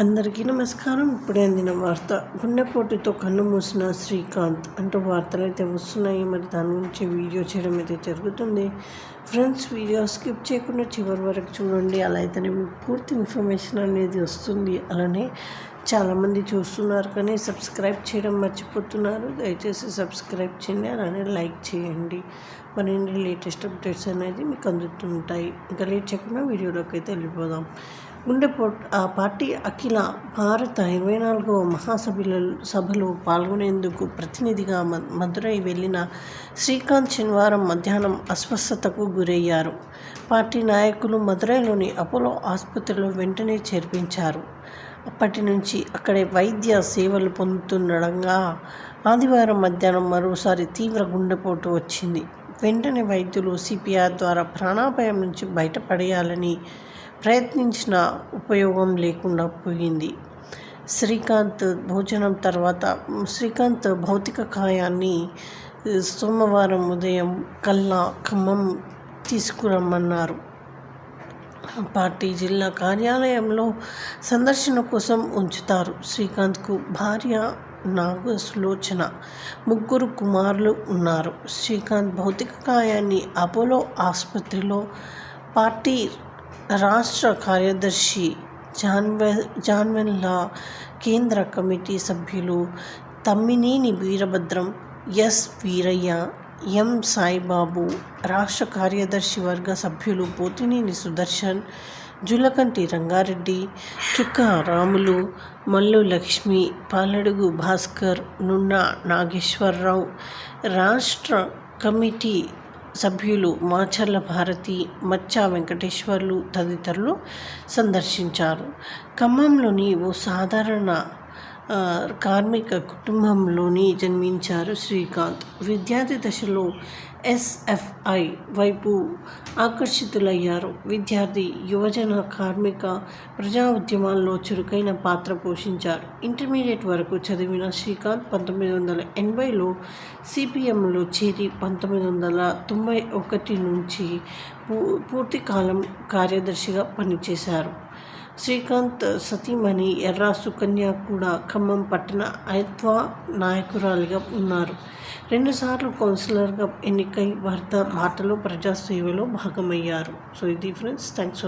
అందరికీ నమస్కారం. ఇప్పుడే అందిన వార్త. గుండెపోటుతో కన్ను మూసిన శ్రీకాంత్ అంటూ వార్తలు అయితే వస్తున్నాయి. మరి దాని గురించి వీడియో చేయడం అయితే జరుగుతుంది. ఫ్రెండ్స్ వీడియో స్కిప్ చేయకుండా చివరి వరకు చూడండి. అలా అయితేనే పూర్తి ఇన్ఫర్మేషన్ అనేది వస్తుంది. అలానే చాలామంది చూస్తున్నారు కానీ సబ్స్క్రైబ్ చేయడం మర్చిపోతున్నారు. దయచేసి సబ్స్క్రైబ్ చేయండి. అలానే లైక్ చేయండి. మరిన్ని లేటెస్ట్ అప్డేట్స్ అనేది మీకు అందుతుంటాయి. ఇంకా లేట్ చేయకుండా వీడియోలోకి అయితే వెళ్ళిపోదాం. గుండెపోట్ ఆ పార్టీ అఖిల భారత ఇరవై నాలుగవ మహాసభలో సభలో పాల్గొనేందుకు ప్రతినిధిగా మదురై వెళ్ళిన శ్రీకాంత్ శనివారం మధ్యాహ్నం అస్వస్థతకు గురయ్యారు. పార్టీ నాయకులు మదురైలోని అపోలో ఆసుపత్రిలో వెంటనే చేర్పించారు. అప్పటి నుంచి అక్కడే వైద్య సేవలు పొందుతుండగా ఆదివారం మధ్యాహ్నం మరోసారి తీవ్ర గుండెపోటు వచ్చింది. వెంటనే వైద్యులు సిపిఆర్ ద్వారా ప్రాణాపాయం నుంచి బయటపడేయాలని ప్రయత్నించిన ఉపయోగం లేకుండా పోయింది. శ్రీకాంత్ భోజనం తర్వాత శ్రీకాంత్ భౌతిక కాయాన్ని సోమవారం ఉదయం కల్లా ఖమ్మం తీసుకురమ్మన్నారు. పార్టీ జిల్లా కార్యాలయంలో సందర్శన కోసం ఉంచుతారు. శ్రీకాంత్కు భార్య నాగ సులోచన ముగ్గురు కుమారులు ఉన్నారు. శ్రీకాంత్ భౌతిక కాయాన్ని అపోలో ఆసుపత్రిలో పార్టీ రాష్ట్ర కార్యదర్శి జాన్వె జాన్వెన్లా కేంద్ర కమిటీ సభ్యులు తమ్మినేని వీరభద్రం ఎస్ వీరయ్య ఎం సాయిబాబు రాష్ట్ర కార్యదర్శి వర్గ సభ్యులు పోతినేని సుదర్శన్ జులకంటి రంగారెడ్డి చుక్క రాములు మల్లు లక్ష్మి పాలడుగు భాస్కర్ నున్న నాగేశ్వరరావు రాష్ట్ర కమిటీ సభ్యులు మాచర్ల భారతి మచ్చా వెంకటేశ్వర్లు తదితరులు సందర్శించారు. ఖమ్మంలోని ఓ సాధారణ కార్మిక కుటుంబంలోని జన్మించారు శ్రీకాంత్. విద్యార్థి దశలో ఎస్ఎఫ్ఐ వైపు ఆకర్షితులయ్యారు. విద్యార్థి యువజన కార్మిక ప్రజా ఉద్యమాల్లో చురుకైన పాత్ర పోషించారు. ఇంటర్మీడియట్ వరకు చదివిన శ్రీకాంత్ పంతొమ్మిది వందల ఎనభైలో సిపిఎంలో చేరి పంతొమ్మిది వందల తొంభై ఒకటి నుంచి పూ పూర్తికాలం కార్యదర్శిగా పనిచేశారు. శ్రీకాంత్ సతీమణి ఎర్రా సుకన్య కూడా ఖమ్మం పట్టణ ఐత్వా నాయకురాలిగా ఉన్నారు. రెండుసార్లు కౌన్సిలర్గా ఎన్నికై భర్త మాటలు ప్రజాసేవలో భాగమయ్యారు. సో ఇది ఫ్రెండ్స్ థ్యాంక్స్